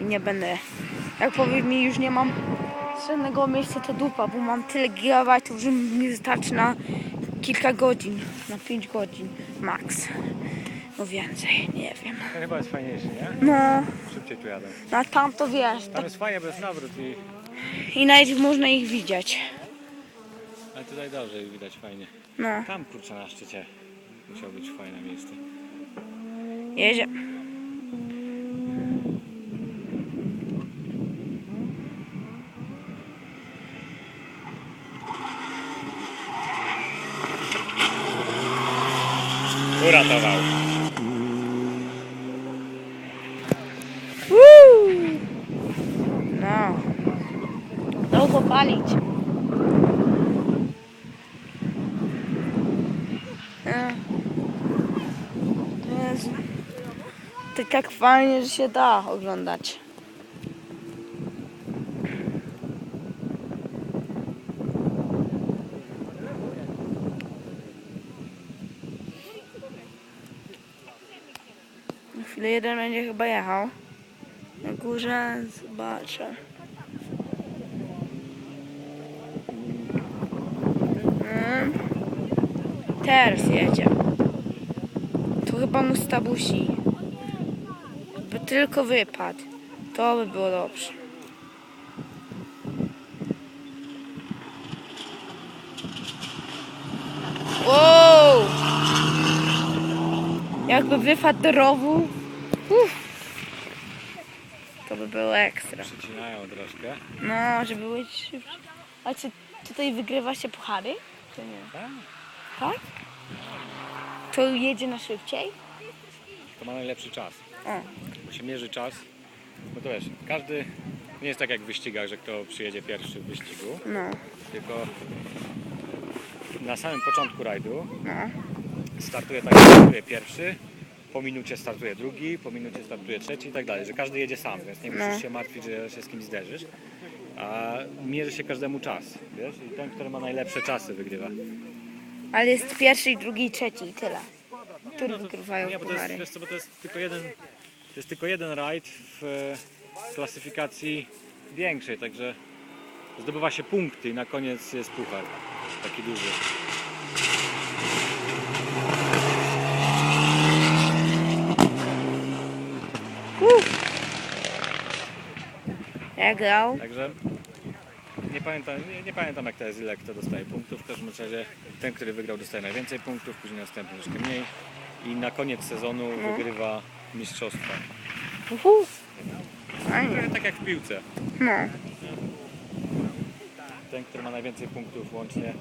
i nie będę. Jak powiem mi, już nie mam żadnego miejsca, to dupa, bo mam tyle gigabajtów, że mi wystarczy na kilka godzin, na 5 godzin max. No więcej, nie wiem. To chyba jest fajniejszy, nie? No, Szybciej tu jadę. no tam to wiesz, Tam tak, jest fajnie, jest nawrót i... i nawet można ich widzieć. Ale tutaj dobrze ich widać fajnie. No, Tam kurczę na szczycie musiało być fajne miejsce. jedzie. Uratował. Woo! No. Długo palić. E. To jest tak fajnie, że się da oglądać. Chwilę jeden będzie chyba jechał. Na górze zobaczę. Mm. Teraz jedzie. Tu chyba mu stabusi. By tylko wypadł. To by było dobrze. Wow! Jakby wypadł do rowu. Uff. To by było ekstra. Przycinają troszkę. No, żeby były szybsze. A czy tutaj wygrywa się puchary? Czy nie? Tak? Tak? To jedzie na szybciej? To ma najlepszy czas. O, Bo się mierzy czas. No to wiesz, każdy... Nie jest tak jak w wyścigach, że kto przyjedzie pierwszy w wyścigu. no, Tylko na samym początku rajdu no. startuje tak, że startuje pierwszy, po minucie startuje drugi, po minucie startuje trzeci i tak dalej, że każdy jedzie sam, więc nie musisz No. się martwić, że się z kimś zderzysz. A mierzy się każdemu czas, wiesz? I ten, który ma najlepsze czasy wygrywa. Ale jest pierwszy, drugi, i trzeci i tyle. Który wygrywają Nie, bo to jest, puchary? wiesz co, bo to jest tylko jeden, to jest tylko jeden rajd w e, klasyfikacji większej, także zdobywa się punkty i na koniec jest puchar, taki duży. Jak grał? Także nie pamiętam, nie, nie pamiętam jak to jest, ile kto dostaje punktów. W każdym razie ten, który wygrał dostaje najwięcej punktów, później następny troszkę mniej. I na koniec sezonu No. wygrywa mistrzostwa. Uhu. Fajnie. Trochę tak jak w piłce. No. Ten, który ma najwięcej punktów łącznie.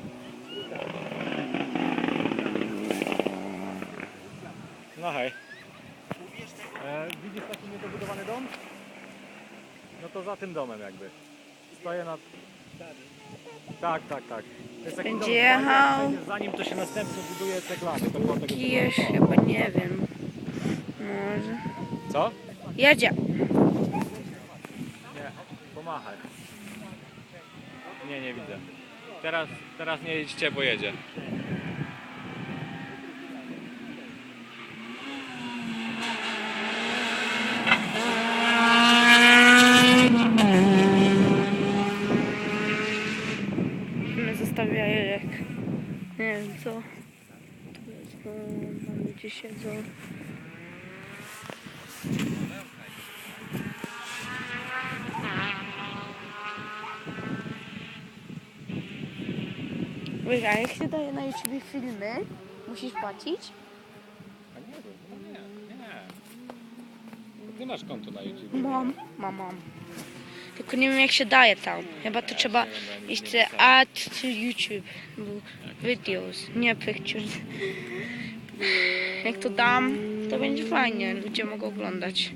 No hej. E, widzisz taki niedobudowany dom? No to za tym domem jakby. Stoję nad... Tak, tak, tak. To jest taki Będzie dom, jechał. zanim- to się następnie buduje ceglany, to było tego Kijesz chyba, nie wiem. Może. Co? Jedzie. Nie, pomachaj. Nie, nie widzę. Teraz, teraz nie jedźcie, bo jedzie. My zostawiają jak... Nie wiem co. Tu jest, no, tam ludzie siedzą. Wiesz, a jak się daje na YouTube filmy, musisz płacić? A nie wiem, no nie, nie. Ty masz konto na YouTube. Mam, mam, mam. Tylko nie wiem jak się daje tam. Chyba to trzeba co. add to YouTube videos, nie pictures. Jak to dam, to będzie fajnie, ludzie mogą oglądać.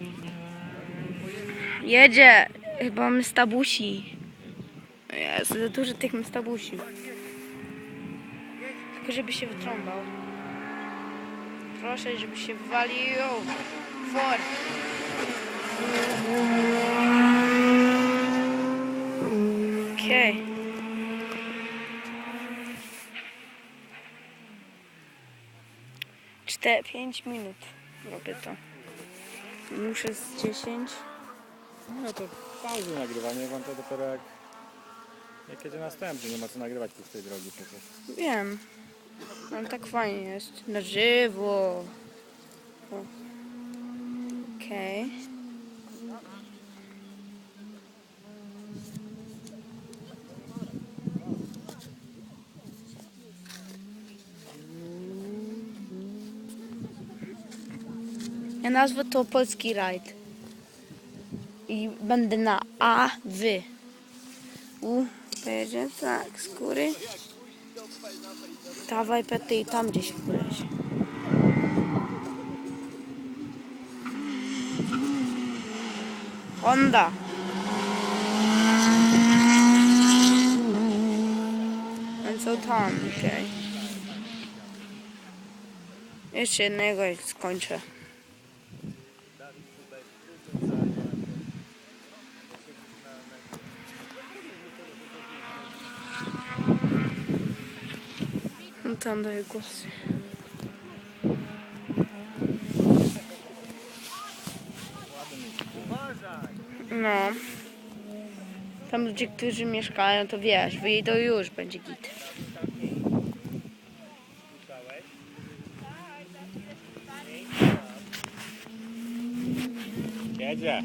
Jedzie, chyba mystabusi. Jest za dużo tych mystabusi. Tylko żeby się wytrąbał. Proszę, żeby się wywalił. For. Okej. Cztery, pięć minut robię to. Muszę z 10. No to pauzy nagrywanie, wam to dopiero jak, jak jedzie następny, nie ma co nagrywać pustej drogi przecież. Wiem. Ale tak fajnie jest. Na żywo. Okej. Ja nazwę to polski rajd. I będę na A, wy. U, będzie tak, skóry. Dawaj Pety i tam gdzieś wleź. Honda. Co tam, okej. Jeszcze jednego i skończę. No tam daję głos. No. Tam ludzie, którzy mieszkają, to wiesz, wyjdą już, będzie git. Jedzie.